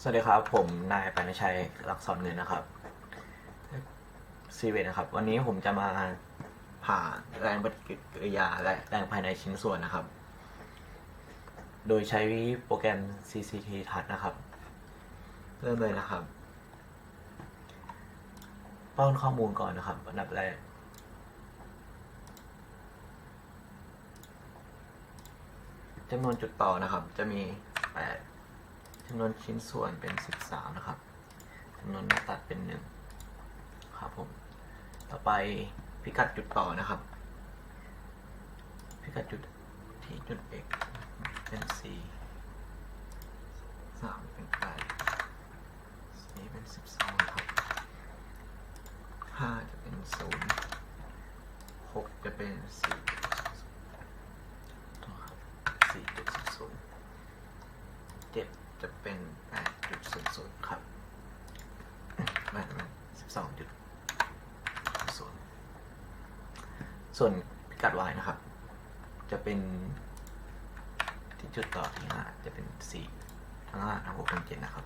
สวัสดีครับ ผมนายปานชัยรักษรเงินนะครับซีเวนะครับ วันนี้ผมจะมาผ่าแรงปฏิกิริยาและแรงภายในชิ้นส่วนนะครับ โดยใช้โปรแกรม CCT Touch นะครับ เริ่มเลยนะครับ ป้อนข้อมูลก่อนนะครับอันดับแรกจำนวนจุดต่อนะครับ จะมี8 จำนวนชิ้นส่วนเป็น 13 นะครับจำนวนหน้าตัดเป็น 1 ครับผม ต่อไปพิกัดจุดต่อนะครับ พิกัดจุดที่จุด x เป็น 4 3 เป็น 8 4 เป็น 12 ครับ 5 จะเป็น 0 6 จะเป็น4ครับ4.00เจะเป็นแปดจุดศูนย์ศูนย์ครับไม่ไม่สิบสองจุดศูนย์ส่วนพิกัด y นะครับ จะเป็นที่จุดต่อที่ห้าจะเป็นสี่ทั้งห้าทั้งหกทั้งเจ็ดนะครับ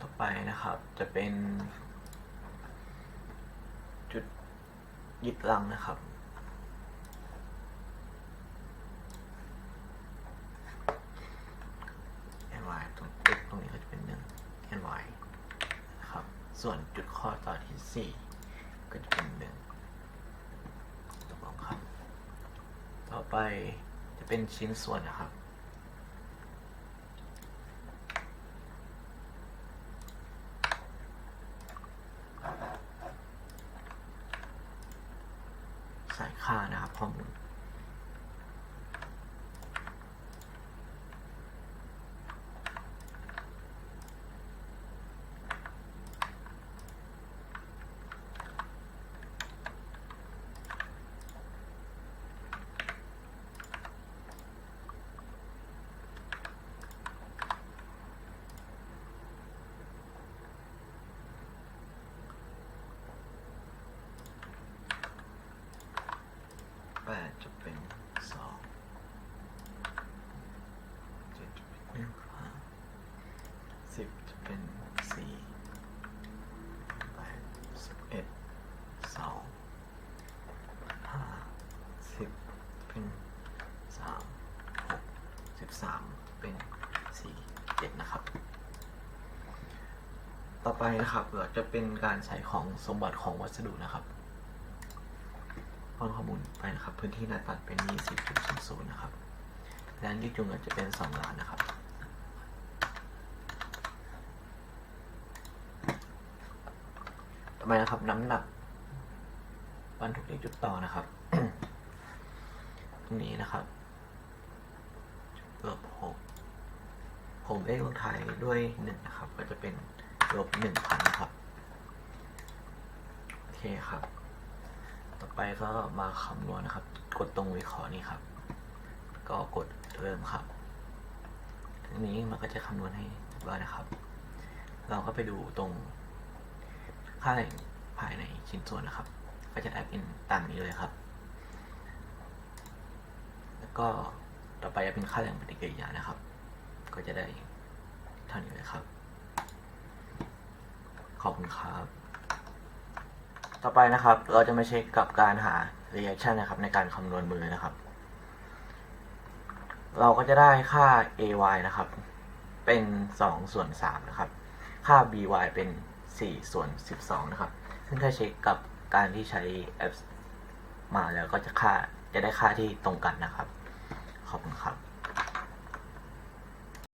ต่อไปนะครับ จะเป็น จุด ยึดรังนะครับ ny ตรง x ตรงนี้ก็จะเป็นหนึ่ง ny นะครับ ส่วนจุดข้อต่อที่สี่ก็จะเป็นหนึ่งตกลงครับ ต่อไปจะเป็นชิ้นส่วนนะครับ ใส่ ค่านะครับข้อมูล แปดจะเป็นสองเจ็ดจะเป็นหนึ่งห้า สิบจะเป็นสี่แปดสิบเอ็ดสองห้าสิบเป็นสามหกสิบสามเป็นสี่เจ็ดนะครับ ต่อไปนะครับเราจะเป็นการใส่ของสมบัติของวัสดุนะครับป้อนข้อมูลไปนะครับ พื้นที่หน้าตัดเป็น20.00นะครับแรงยืดหยุ่นอาจจะเป็น 2 ล้านนะครับ ต่อ ไปนะครับ น้ำหนักบรรทุกเลขจุดต่อนะครับ ตรงนี้นะครับลบหกผมเลขลงท้ายด้วยหนึ่งนะครับ ก็จะเป็นลบหนึ่งพันครับ โอเคครับ ต่อไปก็มาคำนวณนะครับ กดตรงวิเคราะห์นี้ครับ ก็กดเริ่มครับทีนี้มันก็จะคำนวณให้เรียบร้อยนะครับ เราก็ไปดูตรง ค่าภายในชิ้นส่วนนะครับ ก็จะได้เป็นตามนี้เลยครับ แล้วก็ต่อไปจะเป็นค่าแรงปฏิกิริยานะครับ ก็จะได้เท่านี้เลยครับ ขอบคุณครับ ต่อไปนะครับ เราจะมาเช็คกับการหา reaction นะครับ ในการคำนวณมือนะครับ เราก็จะได้ค่า ay นะครับ เป็น2ส่วน3นะครับ ค่า by เป็น 4 ส่วน 12 นะครับ ซึ่งถ้าเช็คกับการที่ใช้แอปมาแล้วก็จะค่าจะได้ค่าที่ตรงกันนะครับ ขอบคุณครับ